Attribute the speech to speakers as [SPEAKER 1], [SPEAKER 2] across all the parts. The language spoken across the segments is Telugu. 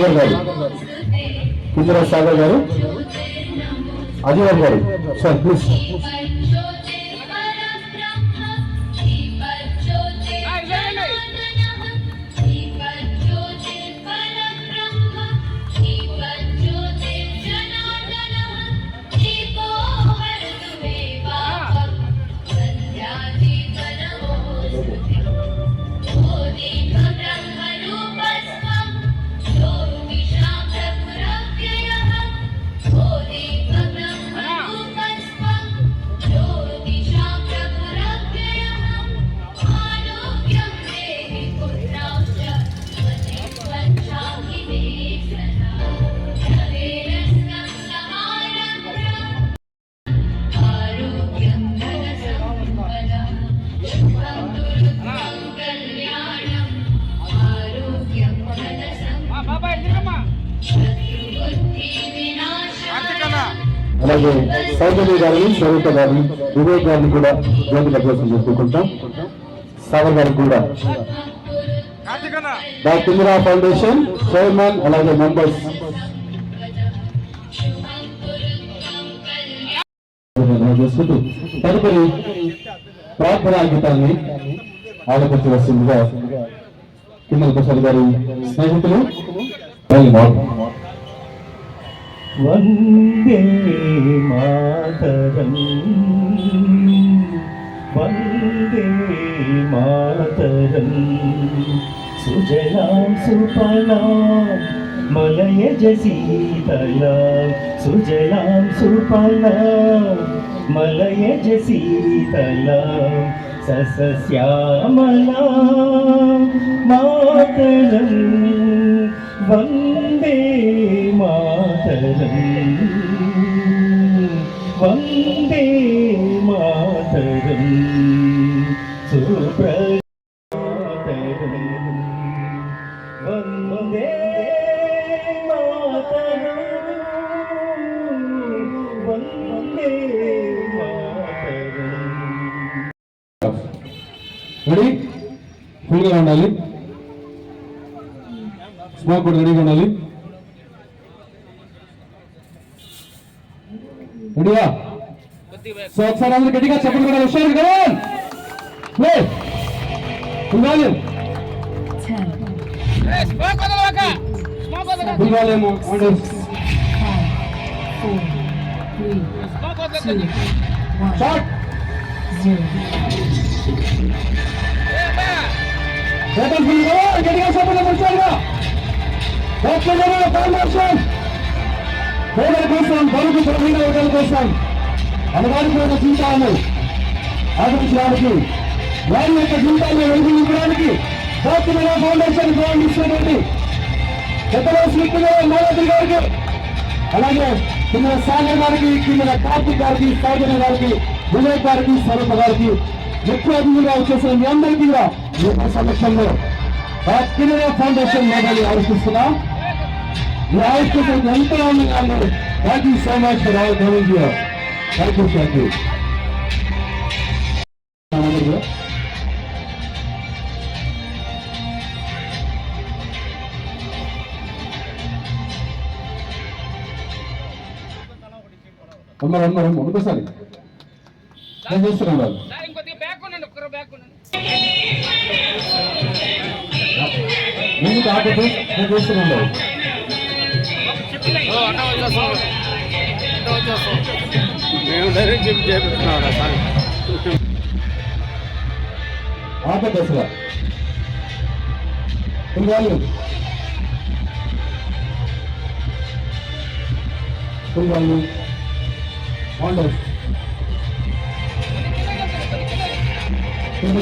[SPEAKER 1] సాగర్ గారు. కింజరా సాగర్ గారు. అజయ్ గారు. సార్ ప్లీజ్ గారిని స్వరూప గారిని వివేక్ గారిని కూడా జ్యోతి ప్రవేశం చేసుకుంటాం. సాగర్ గారికి కూడా. ద కింజరా ఫౌండేషన్ చైర్మన్ అలాగే మెంబర్స్. చేసుకుంటూ తదుపరి ప్రార్థనా గీతాన్ని ఆలపించవలసిందిగా కిమ్మల ప్రసాద్ గారి స్నేహితులు.
[SPEAKER 2] వందే మాతరం వందే మాతరం సుజలాం సుఫలాం మలయజ సీతలాం సుజలాం సుఫలాం మలయజ సీతలాం సస్యామలా మాతరం వందే మాతరం వందే మాతరం సుప్రమాతరం వందే మాతరం వందే మాతరం
[SPEAKER 1] రెడీ ఫుల్గా ఉండాలి స్మోక్ కూడా రెడీగా ఉండాలి రెడీయా సో ఒకసారి అందరూ గట్టిగా చెప్పండి కూడా హుషారు కదా play full volume full volume order start చేతులు ఫుల్ కదా గట్టిగా చెప్పండి హుషారుగా డాక్టర్ ఫౌండేషన్ పేదల కోసం బరువు బలహీన వర్గాల కోసం అలవారిపోయిన జీవితాలను ఆదరించడానికి వారి యొక్క జీవితాలను వెలుగునివ్వడానికి డాక్టర్ ఫౌండేషన్ ప్రారంభిస్తున్నటువంటి ఇచ్చినటువంటి పెద్దల శ్రీకుల మాలతి గారికి అలాగే కింద సాగర్ గారికి కింద కార్తీక్ గారికి సౌజన్య గారికి వివేక్ గారికి స్వరూప గారికి ఎక్కువ అభివృద్ధిగా వచ్చేసిన మీ అందరికీ కూడా మీ యొక్క సమక్షంలో కింద ఫౌండేషన్ మోడల్ ఆలోచిస్తున్నాం. ఆవిష్కరణ ఎంతో ఉన్నారు thank you so much for all coming here thank you thank you అమ్మ అమ్మ అమ్మ ఒకసారి నేను చేస్తున్నాను వాళ్ళు. ముందు ఆపదు నేను చేస్తున్నాను
[SPEAKER 3] మేము డైరెక్ట్ చెప్పి చేపిస్తున్నాం సార్
[SPEAKER 1] ఆపదు అసలు full volume full volume
[SPEAKER 4] order full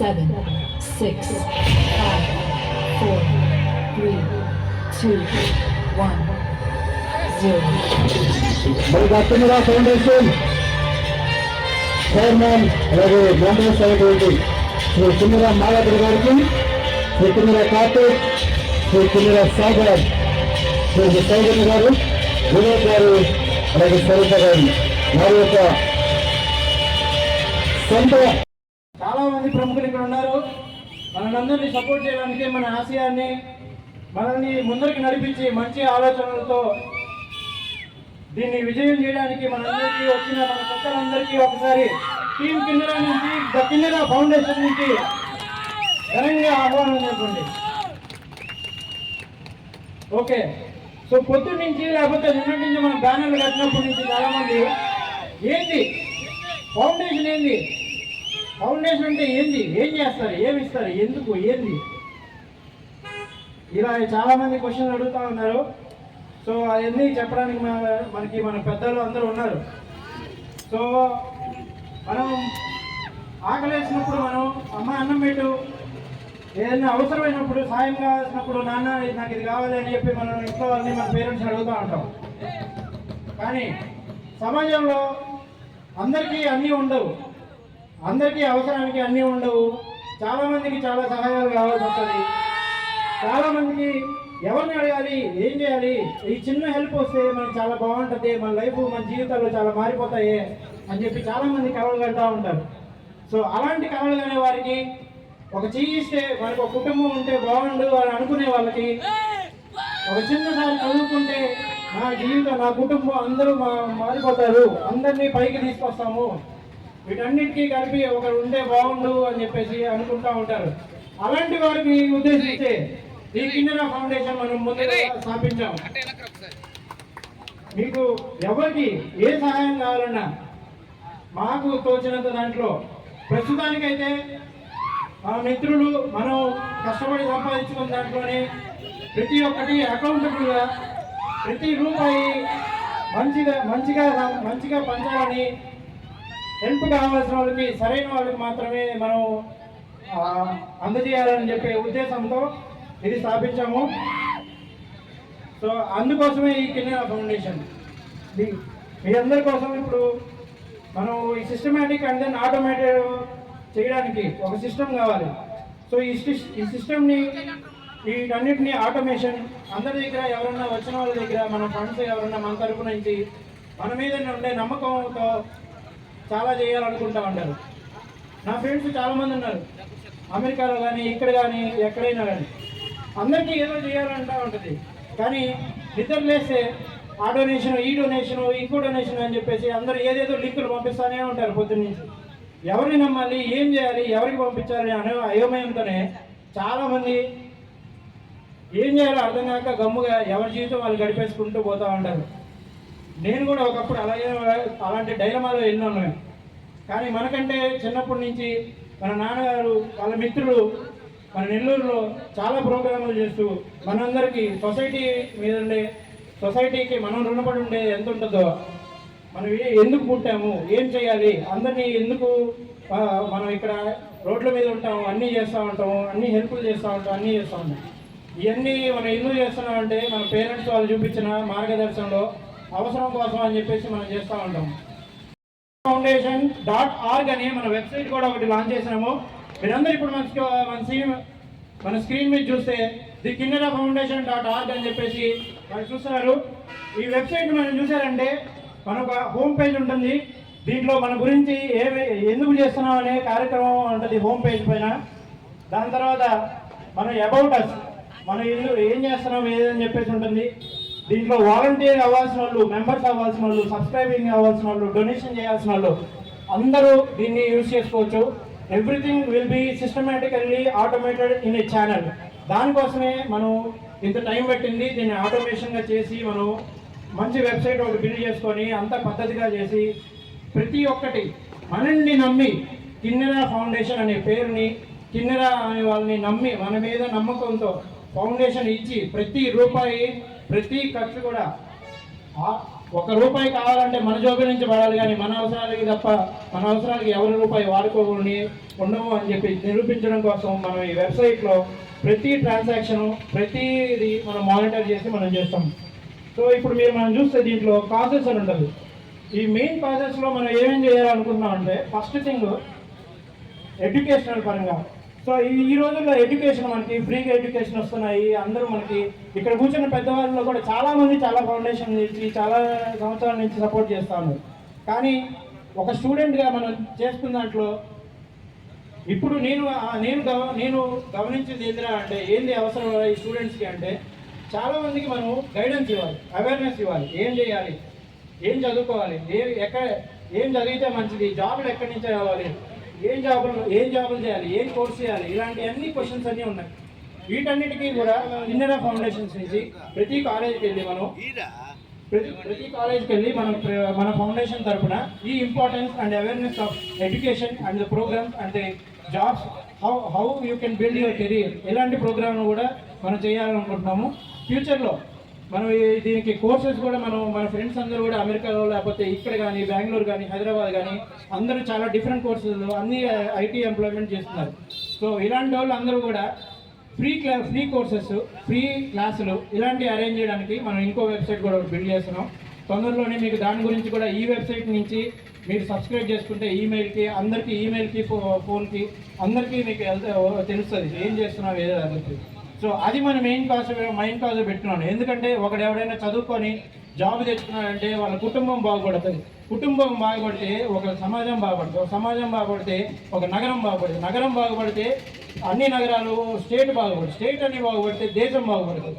[SPEAKER 4] seven, six, five, four, three, two, one, zero.
[SPEAKER 1] మరి దత్తమిరా ఫౌండేషన్ చైర్మన్ అలాగే మెంబర్స్ అయినటువంటి శ్రీ కిన్నెర మాయాద్రి గారికి శ్రీ కిన్నెర కార్తీక్ శ్రీ కిన్నెర సాగర్ శ్రీ సౌగన్ గారు వినోద్ గారు అలాగే స్వరూప గారు వారి యొక్క సొంత
[SPEAKER 5] చాలా మంది ప్రముఖులు ఇక్కడ ఉన్నారు. మనందరినీ సపోర్ట్ చేయడానికి మన ఆశయాన్ని మనల్ని ముందరికి నడిపించి మంచి ఆలోచనలతో దీన్ని విజయం చేయడానికి మనందరికీ వచ్చిన మన కొత్తలందరికీ ఒకసారి టీం కిందర నుంచి ద కిందర ఫౌండేషన్ నుంచి ఘనంగా ఆహ్వానం చెప్పండి ఓకే. సో పొద్దు నుంచి లేకపోతే నిన్నటి నుంచి మనం బ్యానర్లు కట్టినప్పటి నుంచి చాలామంది ఏంది? ఫౌండేషన్ ఏంది? ఫౌండేషన్ అంటే ఏంది? ఏం చేస్తారు? ఏమి ఇస్తారు? ఎందుకు? ఏంది? ఇలా చాలామంది క్వశ్చన్లు అడుగుతూ ఉన్నారు. సో అవన్నీ చెప్పడానికి మన- మనకి మన పెద్దలు అందరూ ఉన్నారు. సో మనం ఆకలేసినప్పుడు మనం అమ్మ అన్నం పెట్టు. ఏదైనా అవసరమైనప్పుడు సాయం కావాల్సినప్పుడు నాన్న ఇది నాకు ఇది కావాలి అని చెప్పి మనం ఇంట్లో వాళ్ళని మన పేరెంట్స్ అడుగుతూ ఉంటాం. కానీ సమాజంలో అందరికీ అన్నీ ఉండవు. అందరికీ అవసరానికి అన్నీ ఉండవు. చాలామందికి చాలా సహాయాలు కావాల్సి వస్తుంది. చాలామందికి ఎవరిని అడగాలి ఏం చేయాలి? ఈ చిన్న హెల్ప్ వస్తే మనకి చాలా బాగుంటుంది మన లైఫ్ మన జీవితాలు చాలా మారిపోతాయి అని చెప్పి చాలామంది కలలు కంటూ ఉంటారు. సో అలాంటి కలలు కనే వారికి ఒక చెయ్యి ఇస్తే మనకు ఒక కుటుంబం ఉంటే బాగుండు అని అనుకునే వాళ్ళకి ఒక చిన్నసారి చదువుకుంటే నా జీవితం నా కుటుంబం అందరూ మా మారిపోతారు. అందరినీ పైకి తీసుకొస్తాము. వీటన్నిటికీ కలిపి ఒకరు ఉంటే బాగుండు అని చెప్పేసి అనుకుంటా ఉంటారు. అలాంటి వారికి ఉద్దేశించే ఈ కిన్నెర ఫౌండేషన్ మనం ముందుగా స్థాపించాం. మీకు ఎవరికి ఏ సహాయం కావాలన్నా మాకు తోచినంత దాంట్లో. ప్రస్తుతానికైతే మా మిత్రులు మనం కష్టపడి సంపాదించుకున్న దాంట్లోనే ప్రతి ఒక్కటి అకౌంటబుల్గా ప్రతి రూపాయి మంచిగా మంచిగా మంచిగా పంచాలని హెల్ప్ కావాల్సిన వాళ్ళకి సరైన వాళ్ళకి మాత్రమే మనం అందజేయాలని చెప్పే ఉద్దేశంతో ఇది స్థాపించాము. సో అందుకోసమే ఈ కిన్నెర ఫౌండేషన్. మీ- అందరి కోసం ఇప్పుడు మనం ఈ సిస్టమేటిక్ అండ్ దెన్ ఆటోమేటెడ్ చేయడానికి ఒక సిస్టమ్ కావాలి. సో ఈ సిస్- ఈ సిస్టమ్ని వీటన్నిటిని ఆటోమేషన్ అందరి దగ్గర ఎవరన్నా వచ్చిన వాళ్ళ దగ్గర మన ఫండ్స్ ఎవరన్నా మన తరపు నుంచి మన మీద ఉండే నమ్మకంతో చాలా చేయాలనుకుంటా ఉంటారు నా ఫ్రెండ్స్ చాలామంది ఉన్నారు. అమెరికాలో కానీ ఇక్కడ కానీ ఎక్కడైనా కానీ అందరికీ ఏదో చేయాలంటా ఉంటుంది. కానీ నిద్ర లేస్తే ఆ డొనేషన్ ఈ డొనేషన్ ఇంకో డొనేషన్ అని చెప్పేసి అందరూ ఏదేదో లింకులు పంపిస్తానే ఉంటారు పొద్దున్న నుంచి. ఎవరిని నమ్మాలి ఏం చేయాలి ఎవరికి పంపించాలి అనే అయోమయంతోనే చాలామంది ఏం చేయాలో అర్థం కాక గమ్ముగా ఎవరి జీవితం వాళ్ళు గడిపేసుకుంటూ పోతూ ఉంటారు. నేను కూడా ఒకప్పుడు అలాగే అలాంటి డైలమాలో ఎన్నో కానీ మనకంటే చిన్నప్పటి నుంచి మన నాన్నగారు వాళ్ళ మిత్రులు మన నెల్లూరులో చాలా ప్రోగ్రాములు చేస్తూ మనందరికీ సొసైటీ మీద ఉండే సొసైటీకి మనం రుణపడి ఉండే ఎంత ఉంటుందో మనం ఏ- ఎందుకు పుట్టాము ఏం చేయాలి అందరినీ ఎందుకు మనం ఇక్కడ రోడ్ల మీద ఉంటాము అన్నీ చేస్తూ ఉంటాము అన్ని హెల్ప్లు చేస్తూ ఉంటాం అన్నీ చేస్తూ ఉంటాం ఇవన్నీ మనం ఎందుకు చేస్తున్నామంటే మన పేరెంట్స్ వాళ్ళు చూపించిన మార్గదర్శనంలో అవసరం కోసం అని చెప్పేసి మనం చేస్తూ ఉంటాం ఫౌండేషన్ డాట్ ఆర్గ్ అని మన వెబ్సైట్ కూడా ఒకటి లాంచ్ చేసినాము మీరందరూ ఇప్పుడు మన మన స్క్రీన్ మన స్క్రీన్ మీద చూస్తే the Kinnera foundation dot org అని చెప్పేసి మనం చూస్తున్నారు ఈ వెబ్సైట్ మనం చూసారంటే మన ఒక హోమ్ పేజ్ ఉంటుంది. దీంట్లో మన గురించి ఏ ఎందుకు చేస్తున్నాం అనే కార్యక్రమం ఉంటుంది హోమ్ పేజ్ పైన. దాని తర్వాత మన అబౌట్ అస్ మనం ఏం చేస్తున్నాం ఏదని చెప్పేసి ఉంటుంది. దీంట్లో వాలంటీర్ అవ్వాల్సిన వాళ్ళు మెంబర్స్ అవ్వాల్సిన వాళ్ళు సబ్స్క్రైబింగ్ అవ్వాల్సిన వాళ్ళు డొనేషన్ చేయాల్సిన వాళ్ళు అందరూ దీన్ని యూజ్ చేసుకోవచ్చు. Everything will be systematically automated in a channel దానికోసమే మనం ఇంత టైం పెట్టింది. దీన్ని ఆటోమేషన్గా చేసి మనం మంచి వెబ్సైట్ ఒకటి బిల్డ్ చేసుకొని అంత పద్ధతిగా చేసి ప్రతి ఒక్కటి మనల్ని నమ్మి కిన్నెరా ఫౌండేషన్ అనే పేరుని కిన్నెరా అనే వాళ్ళని నమ్మి మన మీద నమ్మకంతో ఫౌండేషన్ ఇచ్చి ప్రతి రూపాయి ప్రతి ఖర్చు కూడా ఒక రూపాయి కావాలంటే మన జోబి నుంచి పడాలి కానీ మన అవసరాలకి తప్ప మన అవసరాలకి ఎవరి రూపాయి వాడుకోకూడని ఉండము అని చెప్పి నిరూపించడం కోసం మనం ఈ వెబ్సైట్లో ప్రతి ట్రాన్సాక్షన్ ప్రతిది మనం మానిటర్ చేసి మనం చేస్తాం. సో ఇప్పుడు మీరు మనం చూస్తే దీంట్లో కాజెస్ అని ఉంటుంది. ఈ మెయిన్ కాజెస్లో మనం ఏమేం చేయాలనుకుంటున్నాం అంటే ఫస్ట్ థింగ్ ఎడ్యుకేషనల్ పరంగా. సో ఈ రోజుల్లో ఎడ్యుకేషన్ మనకి ఫ్రీగా ఎడ్యుకేషన్ వస్తున్నాయి. అందరూ మనకి ఇక్కడ కూర్చున్న పెద్దవాళ్ళలో కూడా చాలా మంది చాలా ఫౌండేషన్ నుంచి చాలా సంవత్సరాల నుంచి సపోర్ట్ చేస్తాము కానీ ఒక స్టూడెంట్గా మనం చేసుకున్న దాంట్లో ఇప్పుడు నేను నేను గవ నేను గమనించింది ఏంటిరా అంటే ఏంది అవసరం ఈ స్టూడెంట్స్కి అంటే చాలా మందికి మనం గైడెన్స్ ఇవ్వాలి అవేర్నెస్ ఇవ్వాలి. ఏం చేయాలి? ఏం చదువుకోవాలి? ఏ ఎక్కడ ఏం చదివితే మంచిది? జాబులు ఎక్కడి నుంచి రావాలి? ఏం జాబులు ఏం జాబులు చేయాలి ఏం కోర్స్ చేయాలి ఇలాంటి అన్ని క్వశ్చన్స్ అన్నీ ఉన్నాయి. వీటన్నిటికీ కూడా ఇండియన్ ఫౌండేషన్స్ నుంచి ప్రతి కాలేజీకి వెళ్ళి మనం ప్రతి ప్రతి కాలేజ్కి వెళ్ళి మనం మన ఫౌండేషన్ తరపున ఈ importance and awareness of education and the programmes and the jobs how how you can build your career ఇలాంటి ప్రోగ్రామ్ కూడా మనం చేయాలనుకుంటున్నాము? ఫ్యూచర్లో మనం దీనికి కోర్సెస్ కూడా మనం మన ఫ్రెండ్స్ అందరూ కూడా అమెరికాలో లేకపోతే ఇక్కడ కానీ బెంగళూరు కానీ హైదరాబాద్ కానీ అందరూ చాలా డిఫరెంట్ కోర్సెస్ అన్ని ఐటీ ఎంప్లాయ్మెంట్ చేస్తున్నారు. సో ఇలాంటి వాళ్ళు అందరూ కూడా ఫ్రీ క్లా ఫ్రీ కోర్సెస్ ఫ్రీ క్లాసులు ఇలాంటివి అరేంజ్ చేయడానికి మనం ఇంకో వెబ్సైట్ కూడా బిల్డ్ చేస్తున్నాం. తొందరలోనే మీకు దాని గురించి కూడా ఈ వెబ్సైట్ నుంచి మీరు సబ్స్క్రైబ్ చేసుకుంటే ఈమెయిల్కి అందరికీ ఈమెయిల్కి ఫోన్కి అందరికీ మీకు తెలుస్తుంది. ఏం చేస్తున్నాం ఏదో అందరికీ సో అది మన మెయిన్ కాజ్ మెయిన్ కాజ్ పెట్టుకున్నాను. ఎందుకంటే ఒకడు ఎవడైనా చదువుకొని జాబ్ తెచ్చుకున్నాడంటే వాళ్ళ కుటుంబం బాగుపడుతుంది. కుటుంబం బాగుపడితే ఒక సమాజం బాగుపడుతుంది. ఒక సమాజం బాగుపడితే ఒక నగరం బాగుపడుతుంది. నగరం బాగుపడితే అన్ని నగరాలు స్టేట్ బాగుపడుతుంది. స్టేట్ అన్ని బాగుపడితే దేశం బాగుపడుతుంది.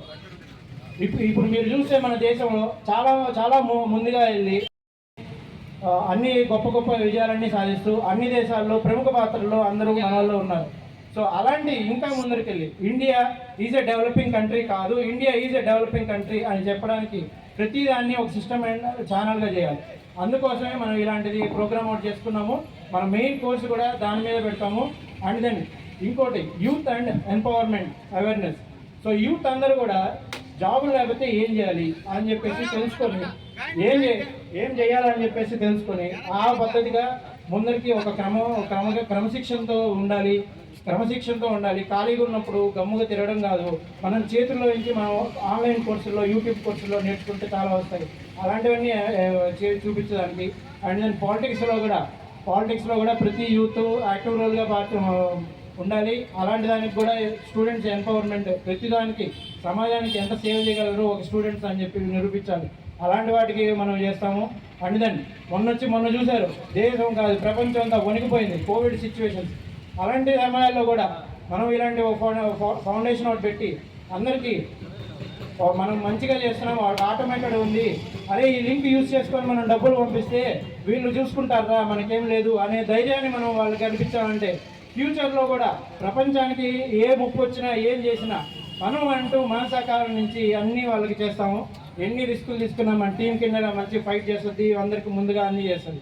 [SPEAKER 5] ఇప్పుడు ఇప్పుడు మీరు చూస్తే మన దేశంలో చాలా చాలా ము- ముందుగా వెళ్ళి అన్ని గొప్ప గొప్ప విజయాలన్నీ సాధిస్తూ అన్ని దేశాల్లో ప్రముఖ పాత్రల్లో అందరూ మన ఉన్నారు. సో అలాంటి ఇంకా ముందరికెళ్ళి India is a developing country కాదు India is a developing country అని చెప్పడానికి ప్రతిదాన్ని ఒక సిస్టమ్ అండ్ ఛానల్గా చేయాలి. అందుకోసమే మనం ఇలాంటిది ప్రోగ్రామ్ అవుట్ చేసుకున్నాము. మన మెయిన్ కోర్స్ కూడా దాని మీద పెడతాము. అండ్ దెన్ ఇంకోటి youth and empowerment awareness. So youth అందరూ కూడా జాబులు లేకపోతే ఏం చేయాలి అని చెప్పేసి తెలుసుకొని ఏం ఏం చేయాలని చెప్పేసి తెలుసుకొని ఆ పద్ధతిగా ముందరికి ఒక క్రమం క్రమ క్రమశిక్షణతో ఉండాలి. క్రమశిక్షణతో ఉండాలి. ఖాళీగా ఉన్నప్పుడు గమ్ముగా తిరగడం కాదు. మనం చేతుల్లో నుంచి మనం ఆన్లైన్ కోర్సుల్లో యూట్యూబ్ కోర్సుల్లో నేర్చుకుంటే చాలా వస్తాయి. అలాంటివన్నీ చూపించడానికి. అండ్ దెన్ పాలిటిక్స్లో కూడా పాలిటిక్స్లో కూడా ప్రతి యూత్ యాక్టివ్ రోల్గా పాత్ర ఉండాలి. అలాంటి దానికి కూడా స్టూడెంట్స్ ఎంపవర్మెంట్ ప్రతి దానికి సమాజానికి ఎంత సేవ చేయగలరు ఒక స్టూడెంట్స్ అని చెప్పి నిరూపించాలి. అలాంటి వాటికి మనం చేస్తాము. అండ్ దెన్ మొన్న వచ్చి మొన్న చూశారు. దేశం కాదు ప్రపంచం అంతా వణికిపోయింది. Covid situations. అలాంటి సమయాల్లో కూడా మనం ఇలాంటి ఫౌండేషన్ ఒకటి పెట్టి అందరికీ మనం మంచిగా చేస్తున్నాం ఆటోమేటెడ్ ఉంది. అరే ఈ లింక్ యూజ్ చేసుకొని మనం డబ్బులు పంపిస్తే వీళ్ళు చూసుకుంటారా మనకేం లేదు అనే ధైర్యాన్ని మనం వాళ్ళకి అనిపించామంటే ఫ్యూచర్లో కూడా ప్రపంచానికి ఏ ముప్పు వచ్చినా ఏం చేసినా మనం అంటూ మన సహకారం నుంచి అన్నీ వాళ్ళకి చేస్తాము. ఎన్ని రిస్కులు తీసుకున్నా మన టీం కింద మంచి ఫైట్ చేస్తుంది అందరికి ముందుగా అన్నీ చేస్తుంది.